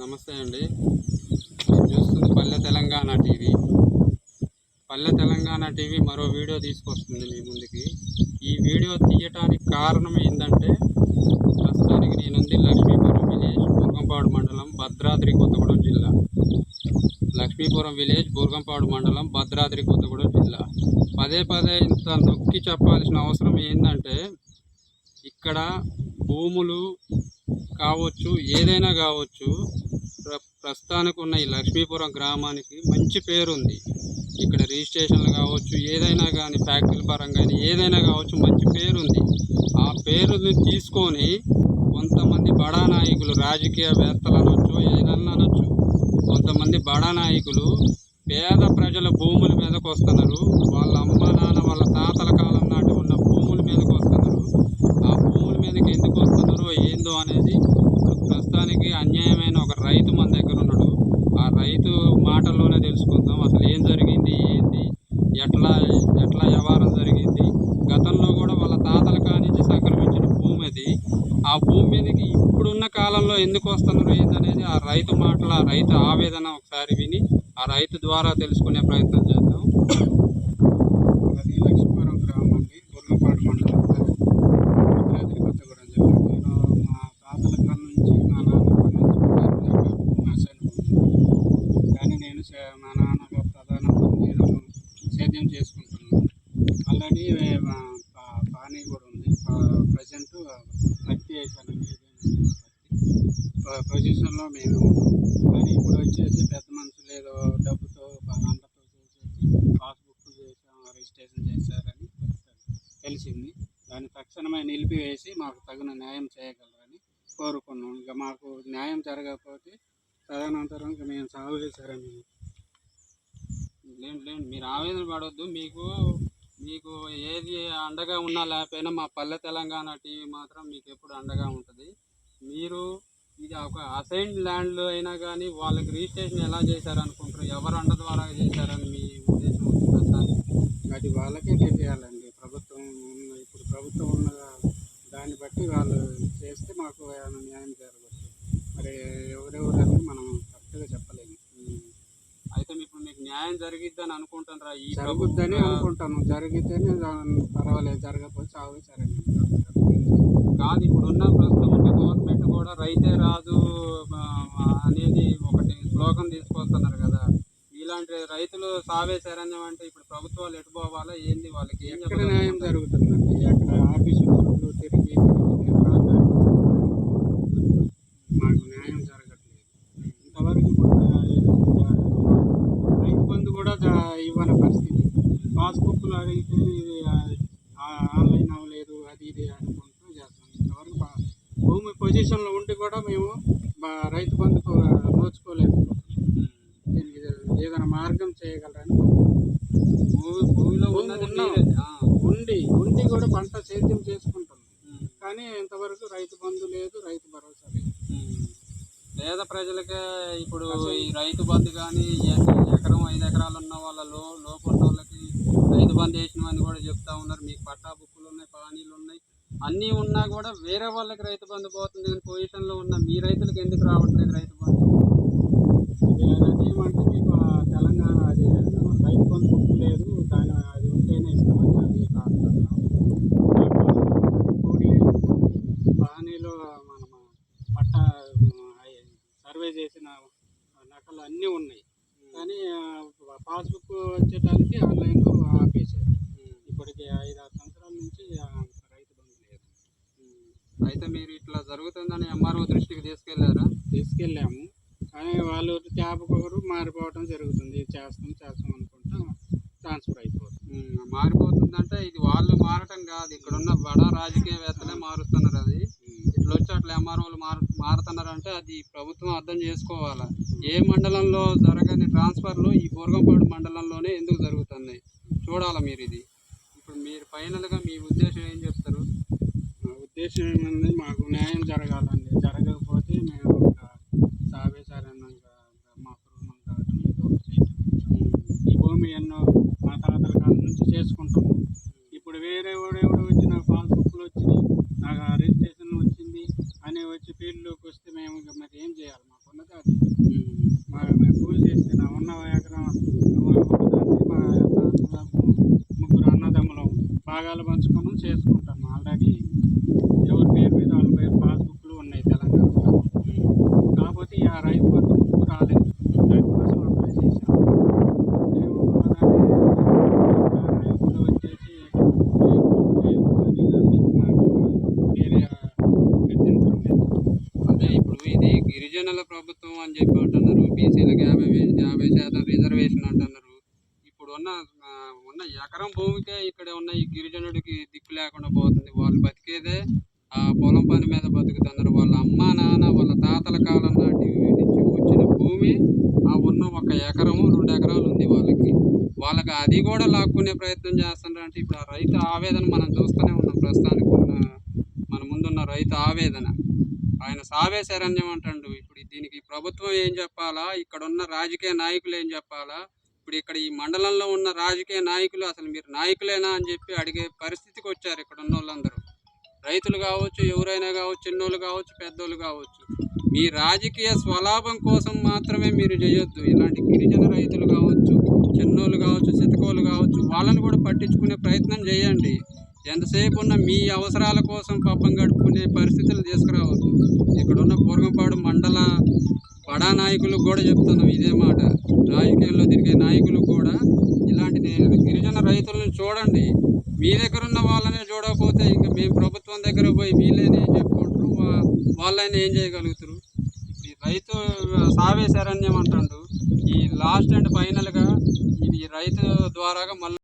నమస్తే అండి. చూస్తుంది పల్లె తెలంగాణ టీవీ. పల్లె తెలంగాణ టీవీ మరో వీడియో తీసుకొస్తుంది మీ ముందుకి. ఈ వీడియో తీయటానికి కారణం ఏంటంటే ప్రస్తుతానికి నేనుంది లక్ష్మీపురం విలేజ్ బూర్గంపాడు మండలం భద్రాద్రి కొత్తగూడెం జిల్లా. లక్ష్మీపురం విలేజ్ బూర్గంపాడు మండలం భద్రాద్రి కొత్తగూడెం జిల్లా. పదే పదే ఇంత నొక్కి చెప్పాల్సిన అవసరం ఏంటంటే ఇక్కడ భూములు కావచ్చు ఏదైనా కావచ్చు ప్ర ప్రస్తుతానికి ఉన్న ఈ లక్ష్మీపురం గ్రామానికి మంచి పేరుంది. ఇక్కడ రిజిస్ట్రేషన్లు కావచ్చు ఏదైనా కానీ ఫ్యాక్టరీల పరంగా కానీ ఏదైనా కావచ్చు మంచి పేరుంది. ఆ పేరుని తీసుకొని కొంతమంది బడా నాయకులు రాజకీయవేత్తలు అనొచ్చు ఏదన్నా అనొచ్చు. కొంతమంది బడా నాయకులు పేద ప్రజల భూముల మీదకు వస్తున్నారు వాళ్ళ అమ్మ నాన్న వాళ్ళ తాతల కాలం నాటి ఉన్న భూముల మీదకి వస్తున్నారు ఆ భూముల మీదకి ఎందుకు వస్తున్నారో ఏందో అనేది ఇప్పుడు ప్రస్తుతానికి అన్యాయమైన ఒక రైతు మన దగ్గర ఉన్నాడు ఆ రైతు మాటల్లోనే తెలుసుకుందాం అసలు ఏం జరిగింది ఏంది ఎట్లా ఎట్లా వ్యవహారం జరిగింది గతంలో కూడా వాళ్ళ తాతల కానించి సంక్రమించిన భూమి అది ఆ భూమి మీదకి ఇప్పుడున్న కాలంలో ఎందుకు వస్తున్నారు ఏందనేది ఆ రైతు మాటల రైతు ఆవేదన ఒకసారి విని ఆ రైతు ద్వారా తెలుసుకునే ప్రయత్నం చేద్దాం. అది లక్ష్మీపురం గ్రామం అండి గుర్లపాడు మండలం భద్రాద్రి కొత్తగూడెం జిల్లా నేను మా తాతల కాడ నుంచి మా నాన్న నుంచి కూడా కానీ నేను మా నాన్న ప్రధాన నేను సేద్యం చేసుకుంటున్నాను. ఆల్రెడీ మా పా- పానీ కూడా ఉంది. ప్రజెంట్ పత్తి వేసానండి పొజిషన్లో మేము కానీ ఇప్పుడు వచ్చేసి పెద్ద మనుషులు ఏదో డబ్బుతో అందరితో చేసేసి పాస్బుక్ చేసాం రిజిస్ట్రేషన్ చేశారని తెలిసింది. దాన్ని తక్షణమే నిలిపివేసి మాకు తగిన న్యాయం చేయగలరని కోరుకున్నాం. ఇంకా మాకు న్యాయం జరగకపోతే తదనంతరం ఇంకా మేము సాగు చేశారని లేదు లేదు మీరు ఆవేదన పడవద్దు మీకు మీకు ఏది అండగా ఉన్నా లేకపోయినా మా పల్లె తెలంగాణ టీవీ మాత్రం మీకు ఎప్పుడు అండగా ఉంటుంది. మీరు ఇది ఒక అసైన్డ్ ల్యాండ్లో అయినా కానీ వాళ్ళకి రిజిస్ట్రేషన్ ఎలా చేశారనుకుంటారు ఎవరు అండ ద్వారా చేశారని మీ ఉద్దేశం ఉంది ప్రస్తుతానికి అది వాళ్ళకే తెలియాలండి. ప్రభుత్వం ఉన్న ఇప్పుడు ప్రభుత్వం ఉన్న దాన్ని బట్టి వాళ్ళు చేస్తే మాకు న్యాయం జరగవచ్చు. మరి ఎవరెవరని మనం కరెక్ట్గా చెప్పలేము. అయితే ఇప్పుడు మీకు న్యాయం జరిగిద్దని అనుకుంటున్నారా ఈ జరుగుద్దని అనుకుంటాను. జరిగితేనే పర్వాలేదు జరగకపోతే చావు సరే. కాదు ఇప్పుడున్న ప్రస్తుతం ఉన్న గవర్నమెంట్ కూడా రైతే రాజు అనేది ఒకటి శ్లోకం తీసుకొస్తున్నారు కదా. ఇలాంటి రైతులు సావే శరణ్యం అంటే ఇప్పుడు ప్రభుత్వాలు ఎటు పోవాలా ఏంది వాళ్ళకి ఏం ఎక్కడ? న్యాయం జరుగుతుందండి? అక్కడ ఆఫీసు తిరిగి మాకు న్యాయం జరగట్లేదు. ఇంతవరకు రైతు బంధు కూడా ఇవ్వని పరిస్థితి. పాస్బుక్లు అడిగితే ఆన్లైన్ అవ్వలేదు అది ఇది అనుకుంటూ చేస్తాం ఇంతవరకు బా- భూమి పొజిషన్లో ఉండి కూడా మేము రైతు బంధుకు నోచుకోలేదు దీనికి ఏదైనా మార్గం చేయగలరని భూమి భూమిలో. ఉండి ఉండి కూడా పంట సేద్యం చేసుకుంటున్నాం. కానీ ఇంతవరకు రైతు బంధు లేదు రైతు భరోసా లేదు. పేద ప్రజలకే ఇప్పుడు ఈ రైతు బంధు కానీ ఎకరం ఐదు ఎకరాలు ఉన్న వాళ్ళ లో లోపు ఉన్న వాళ్ళకి రైతు బంధు వేసినవని కూడా చెప్తా ఉన్నారు. మీకు పట్టా బుక్కులు ఉన్నాయి పానీలు ఉన్నాయి. అన్నీ ఉన్నా కూడా వేరే వాళ్ళకి రైతు బంధు పోతుంది కానీ పొజిషన్లో ఉన్న మీ రైతులకు ఎందుకు రావట్లేదు రైతు బంధు? మీకు తెలంగాణ అది రైతు బంధు లేదు దాని అది ఉంటేనే ఇస్తామని అది కోడి పానీలో మన పట్ట సర్వే చేసిన నకలు అన్నీ ఉన్నాయి. కానీ పాస్బుక్ వచ్చేటానికి ఆన్లైన్ ఆపేశారు. ఇప్పటికి ఐదు ఆరు సంవత్సరాల నుంచి అయితే మీరు ఇట్లా జరుగుతుందని ఎంఆర్ఓ దృష్టికి తీసుకెళ్ళారా? తీసుకెళ్ళాము. కానీ వాళ్ళు ట్యాబ్కొకరు మారిపోవడం జరుగుతుంది. ఇది చేస్తాం చేస్తాం అనుకుంటా ట్రాన్స్ఫర్ అయిపోతుంది. మారిపోతుందంటే ఇది వాళ్ళు మారటం కాదు. ఇక్కడ ఉన్న బడా రాజకీయవేత్తలే మారుస్తున్నారు అది. ఇట్లా వచ్చి అట్లా ఎంఆర్ఓలు మారు మారుతున్నారంటే అది ప్రభుత్వం అర్థం చేసుకోవాలా. ఏ మండలంలో జరగని ట్రాన్స్ఫర్లు ఈ బోర్గంపాడు మండలంలోనే ఎందుకు జరుగుతున్నాయి? చూడాలా మీరు ఇది. ఇప్పుడు మీరు ఫైనల్గా మీ ఉద్దేశం ఏం చెప్తారు? ఉద్దేశం ఏముంది మాకు న్యాయం జరగాలండి. జరగకపోతే మేము సావే సారన్న మా కుటుంబం కాబట్టి ఈ భూమి ఎన్నో మా తాతల కాలం నుంచి చేసుకుంటాము. ఇప్పుడు వేరే ఎవడెవడో వచ్చి నాకు పాస్బుక్లు వచ్చినాయి. నాకు రిజిస్ట్రేషన్ వచ్చింది. అనే వచ్చి ఫీల్డ్లోకి వస్తే మేము మరి ఏం చేయాలి? మాకున్నది అది. మా మేము కూలి చేస్తే నా ఉన్న ఎకరం మా ముగ్గురు అన్నదమ్ములం భాగాలు పంచుకొని చేసుకుంటాం. ఆల్రెడీ అని చెప్పి అంటున్నారు. బీసీలకు యాభై యాభై శాతం రిజర్వేషన్ అంటున్నారు. ఇప్పుడు ఉన్న ఉన్న ఎకరం భూమికే ఇక్కడ ఉన్న ఈ గిరిజనుడికి దిక్కు లేకుండా పోతుంది. వాళ్ళు బతికేదే ఆ పొలం పని మీద బతుకుతున్నారు. వాళ్ళ అమ్మ నాన్న వాళ్ళ తాతల కాలం నాటి నుంచి వచ్చిన భూమి ఆ ఉన్న ఒక ఎకరము రెండు ఎకరాలు ఉంది వాళ్ళకి. వాళ్ళకి అది కూడా లాక్కునే ప్రయత్నం చేస్తున్నారు అంటే ఇప్పుడు ఆ రైతు ఆవేదన మనం చూస్తూనే ఉన్నాం ప్రస్తుతానికి ఉన్న మన ముందున్న రైతు ఆవేదన. ఆయన సావే శరణ్యం అంటాడు. ఇప్పుడు దీనికి ప్రభుత్వం ఏం చెప్పాలా? ఇక్కడ ఉన్న రాజకీయ నాయకులు ఏం చెప్పాలా? ఇప్పుడు ఇక్కడ ఈ మండలంలో ఉన్న రాజకీయ నాయకులు అసలు మీరు నాయకులేనా అని చెప్పి అడిగే పరిస్థితికి వచ్చారు ఇక్కడ ఉన్న వాళ్ళందరూ రైతులు కావచ్చు ఎవరైనా కావచ్చు చిన్నోళ్ళు కావచ్చు పెద్దోళ్ళు కావచ్చు. మీ రాజకీయ స్వలాభం కోసం మాత్రమే మీరు చేయొద్దు. ఇలాంటి గిరిజన రైతులు కావచ్చు చిన్నోళ్ళు కావచ్చు చితకోళ్ళు కావచ్చు వాళ్ళని కూడా పట్టించుకునే ప్రయత్నం చేయండి. ఎంతసేపు ఉన్న మీ అవసరాల కోసం పాపం గడుపుకునే పరిస్థితులు తీసుకురావద్దు. ఉన్న బురగంపాడు మండల బడా నాయకులకు కూడా చెప్తున్నాం ఇదే మాట. రాజకీయాల్లో తిరిగే నాయకులు కూడా ఇలాంటి గిరిజన రైతులను చూడండి. మీ దగ్గర ఉన్న వాళ్ళనే చూడకపోతే ఇంకా మేము ప్రభుత్వం దగ్గర పోయి వీళ్ళని ఏం చెప్పుకుంటారు వాళ్ళైనా ఏం చేయగలుగుతారు? ఈ రైతు సావే శరణ్యం అంటాడు ఈ లాస్ట్ అండ్ ఫైనల్గా ఇది రైతు ద్వారాగా మళ్ళీ